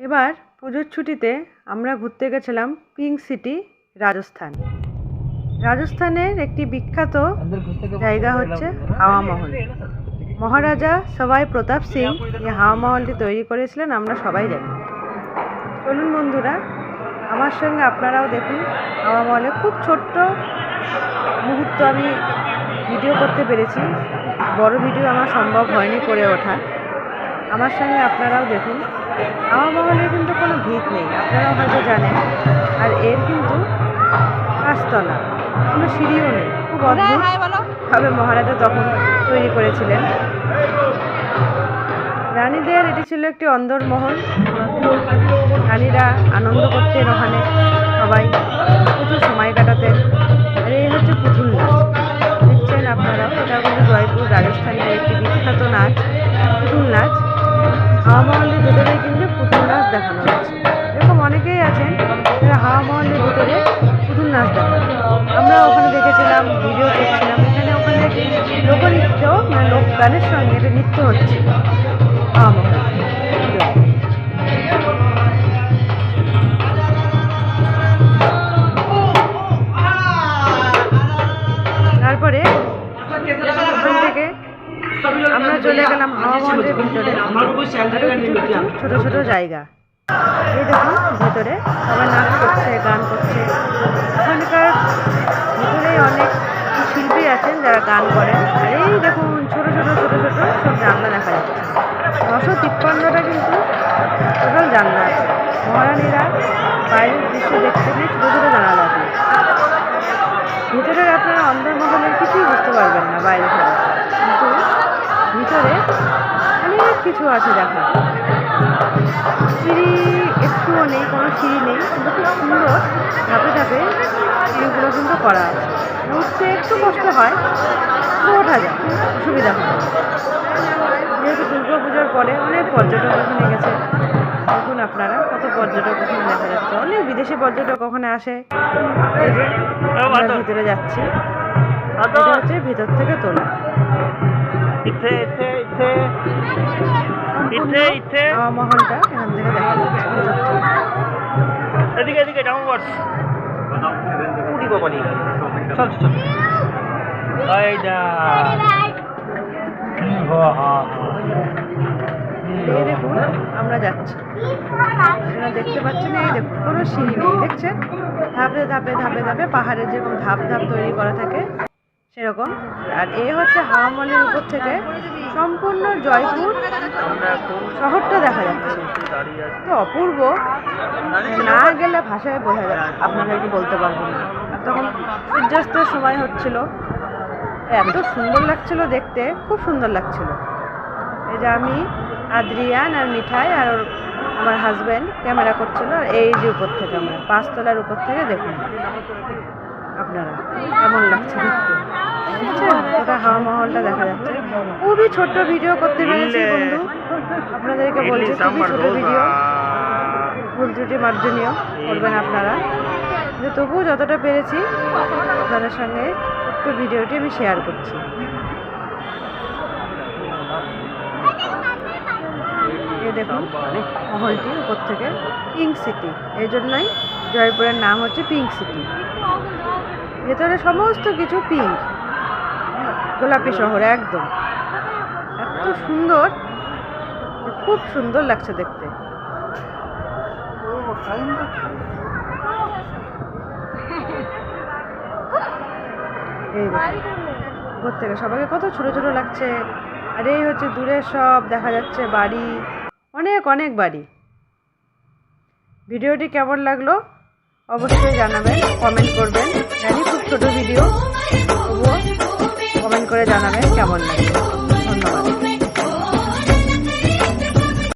এবার পুজোর ছুটিতে আমরা ঘুরতে গেছিলাম পিঙ্ক সিটি রাজস্থান। রাজস্থানের একটি বিখ্যাত জায়গা হচ্ছে হাওয়া মহল। মহারাজা সবাই প্রতাপ সিং এই হাওয়া মহলটি তৈরি করেছিলেন, আমরা সবাই জানি। চলুন বন্ধুরা, আমার সঙ্গে আপনারাও দেখুন, হাওয়া মহলে খুব ছোট্ট মুহূর্ত আমি ভিডিও করতে পেরেছি। বড় ভিডিও আমার সম্ভব হয়নি করে ওঠা। আমার সঙ্গে আপনারাও দেখুন হাওয়া মহলের কিন্তু কোনো ভিত নেই আপনারা হয়তো জানেন। আর এর কিন্তু পাঁচতলা কোনো সিঁড়িও নেই খুব অদ্ভুত। ভাবে মহারাজা তখন তৈরি করেছিলেন। রানীদের এটি ছিল একটি অন্দরমহল। রানীরা আনন্দ করতেন ওখানে সবাই প্রচুর সময় কাটাতেন। আর এই হচ্ছে পুতুল নাচ। দেখছেন আপনারাও এটা কিন্তু জয়পুর রাজস্থানের একটি বিখ্যাত নাচ পুতুল নাচ। হাওয়া দেখানো এরকম অনেকেই আছেন যারা হাওয়া মহলের ভেতরে পুতুল নাচ দেখান। আমরা ওখানে দেখেছিলাম, ভিডিও করছিলাম। এখানে ওখানে লোকনৃত্য মানে লোক গানের সঙ্গে এটা নৃত্য হচ্ছে। তারপরে আমরা চলে গেলাম হাওয়া মহলের ভিতরে। ছোটো ছোটো জায়গা। এই দেখুন ভেতরে। সবাই নাচ করছে, গান করছে। ওখানকার ভিতরেই অনেক শিল্পী আছেন যারা গান করেন। আর এই দেখুন, ছোটো ছোটো ছোটো ছোটো সব জানলা দেখা যাচ্ছে। নশো তিপ্পান্নটা কিন্তু টোটাল জানলা আছে। মহারানীরা বাইরের দৃশ্য দেখতে গিয়ে ছোটো ছোটো জানালা দিয়ে। ভিতরের আপনারা অন্দরমহলের কিছুই বুঝতে পারবেন না বাইরে থেকে। কিন্তু ভিতরে অনেক কিছু আছে দেখা। সিঁড়ি একটুও নেই কোনো সিঁড়ি নেই কিন্তু খুব সুন্দর ধাপে ধাপে সিঁড়িগুলো কিন্তু করা আছে। উঠতে একটু কষ্ট হয় কিন্তু ওঠা যায় সুবিধা হয়। যেহেতু দুর্গা পুজোর পরে অনেক পর্যটক ওখানে গেছে দেখুন আপনারা কত পর্যটক ওখানে দেখা যাচ্ছে। অনেক বিদেশি পর্যটক ওখানে আসে এই যে আমরা ভিতরে যাচ্ছি। এটা হচ্ছে ভিতর থেকে তোলা। এখান থেকে দেখা যাচ্ছে। এদিকে এদিকে এই যা। দেখুন, আমরা যাচ্ছি। দেখতে পাচ্ছেন, এই দেখুন কোনো সিঁড়ি নেই দেখছেন? ধাপে ধাপে ধাপে ধাপে পাহাড়ের যেরকম ধাপ ধাপ তৈরি করা থাকে, সেরকম। আর এ হচ্ছে হাওয়া উপর থেকে সম্পূর্ণ জয়পুর শহরটা দেখা যাচ্ছে। তো অপূর্ব, না গেলে ভাষায় বোঝা যায়, আপনাদেরকে বলতে পারব না। তখন সূর্যাস্তের সময় হচ্ছিল, এত সুন্দর লাগছিল দেখতে, খুব সুন্দর লাগছিল। এই যে আমি, আদ্রিয়ান আর মিঠাই আর ওর আমার হাজব্যান্ড ক্যামেরা করছিল, আর এই যে উপর থেকে আমরা, পাঁচতলার উপর থেকে দেখুন আপনারা, কেমন লাগছে দেখতে? ওটা হাওয়া মহলটা দেখা যাচ্ছে। খুবই ছোট্ট ভিডিও করতে পেরেছি বন্ধু। আপনাদেরকে বলছি খুবই ছোট ভিডিও ভুল ত্রুটি মার্জনীয় করবেন আপনারা। যে তবুও যতটা পেরেছি আপনাদের সঙ্গে ছোট্ট ভিডিওটি আমি শেয়ার করছি। এই দেখুন মহলটি উপর থেকে পিঙ্ক সিটি এই জন্যই জয়পুরের নাম হচ্ছে পিঙ্ক সিটি ভেতরে সমস্ত কিছু পিঙ্ক গোলাপি শহর, একদম। এত সুন্দর, খুব সুন্দর লাগছে দেখতে। উপর থেকে সবাইকে কত ছোট ছোট লাগছে। আর এই হচ্ছে দূরে সব, দেখা যাচ্ছে বাড়ি। অনেক অনেক বাড়ি। ভিডিওটি কেমন লাগল অবশ্যই জানাবেন, কমেন্ট করবেন। করে জানাবেন কেমন লাগল